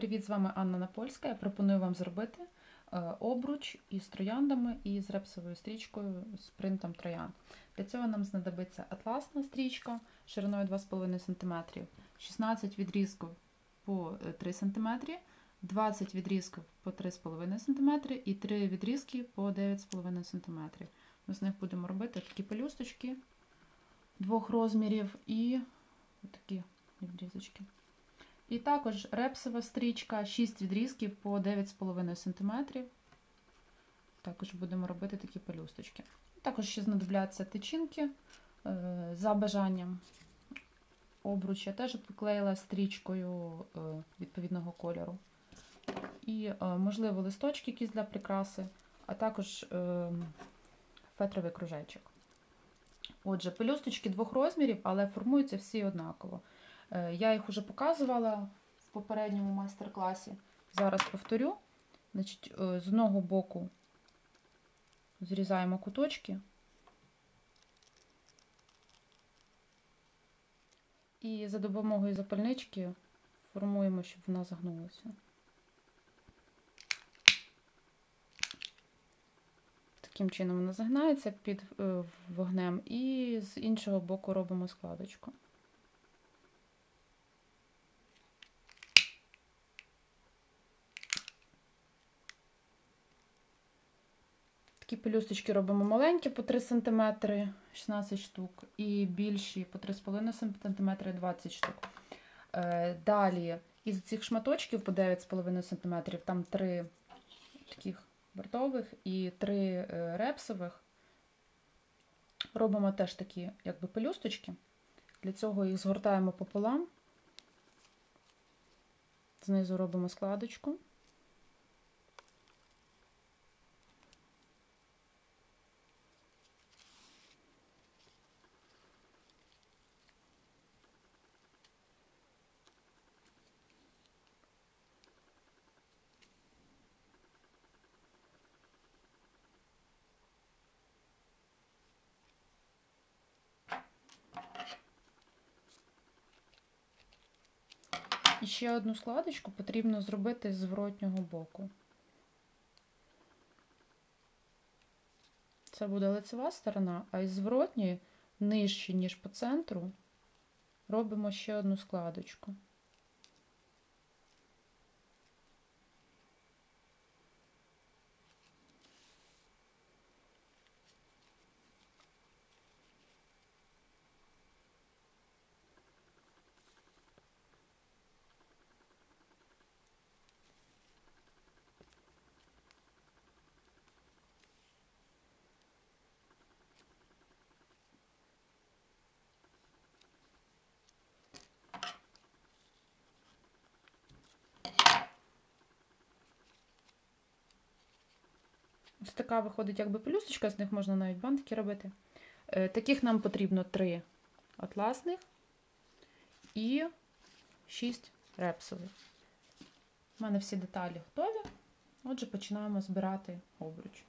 Привіт, з вами Анна Напольська. Я пропоную вам зробити е, обруч із трояндами і з репсовою стрічкою з принтом троянд. Для цього нам знадобиться атласна стрічка шириною 2,5 см, 16 відрізків по е, 3 см, 20 відрізків по 3,5 см і 3 відрізки по 9,5 см. Ми з них будемо робити такі пелюсточки двох розмірів і такі відрізочки. І також репсова стрічка, 6 відрізків по 9,5 см. Також будемо робити такі пелюсточки. Також ще знадобляться тичинки е, за бажанням. Обруч я теж приклеїла стрічкою е, відповідного кольору. І, е, можливо, листочки якісь для прикраси, а також фетровий кружечок. Отже, пелюсточки двох розмірів, але формуються всі однаково. Е, Я їх вже показувала в попередньому майстер-класі. Зараз повторю. Значить, е, З одного боку зрізаємо куточки. І за допомогою запальнички формуємо, щоб вона загнулася. Таким чином вона загнається під е, вогнем, і з іншого боку робимо складочку. Такі пелюсточки робимо маленькі по 3 см 16 штук, і більші по 3,5 см 20 штук. Е, Далі із цих шматочків по 9,5 см, там 3 таких бортових і 3 репсових. Робимо теж такі якби пелюсточки. Для цього їх згортаємо пополам, знизу робимо складочку. І ще одну складочку потрібно зробити з зворотнього боку. Це буде лицева сторона, а із зворотньої, нижче, ніж по центру, робимо ще одну складочку. Ось така виходить якби пелюсточка, з них можна навіть бантики робити. Е, Таких нам потрібно 3 атласних і 6 репсових. У мене всі деталі готові. Отже, починаємо збирати обруч.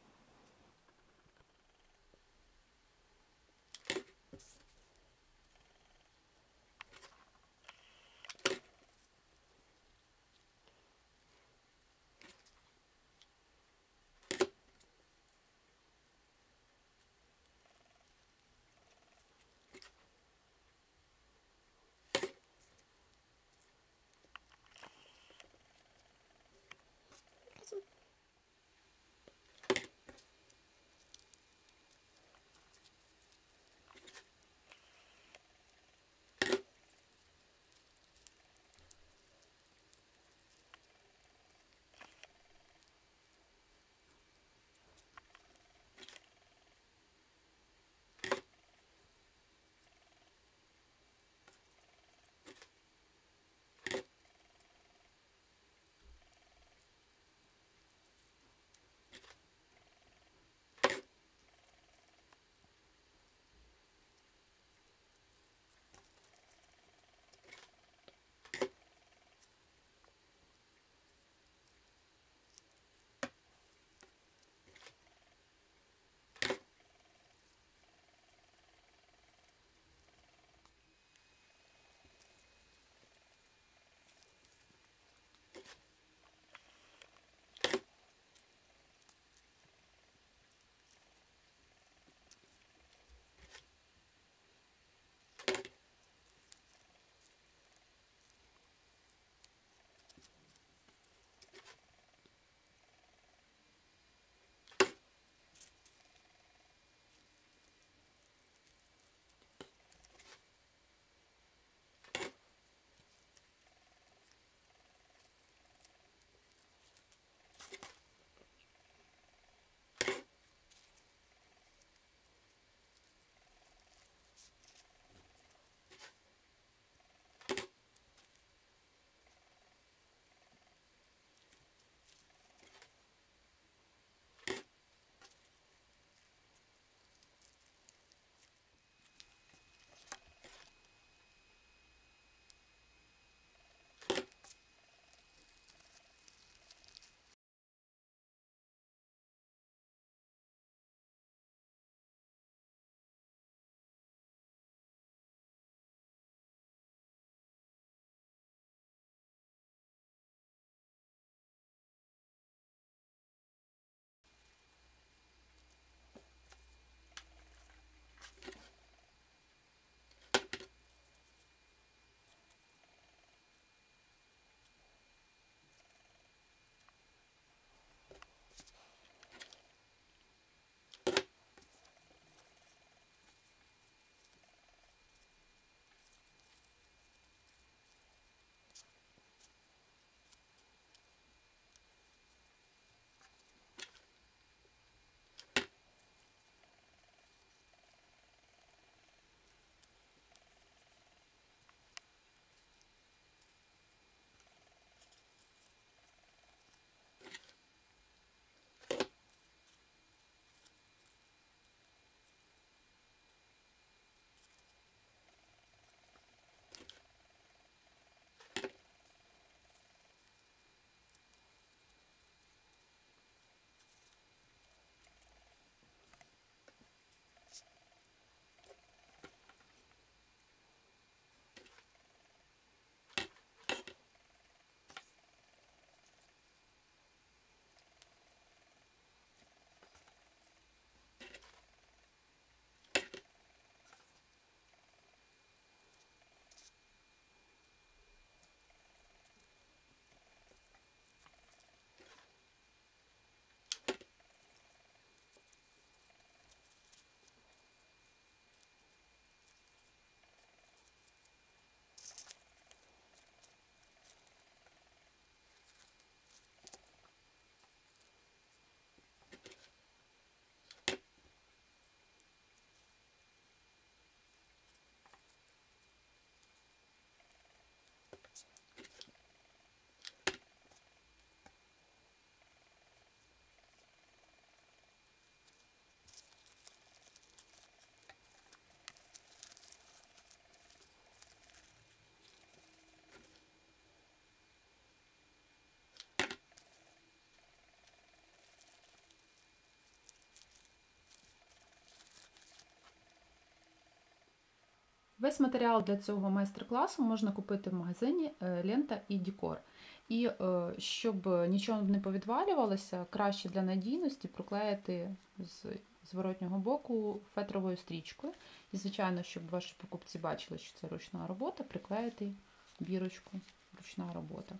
Весь матеріал для цього майстер-класу можна купити в магазині е, Лента і Дікор. І е, щоб нічого не повідвалювалося, краще для надійності проклеїти з зворотнього боку фетровою стрічкою. І, звичайно, щоб ваші покупці бачили, що це ручна робота, приклеїти бірочку ручна робота.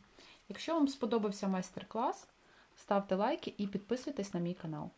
Якщо вам сподобався майстер-клас, ставте лайки і підписуйтесь на мій канал.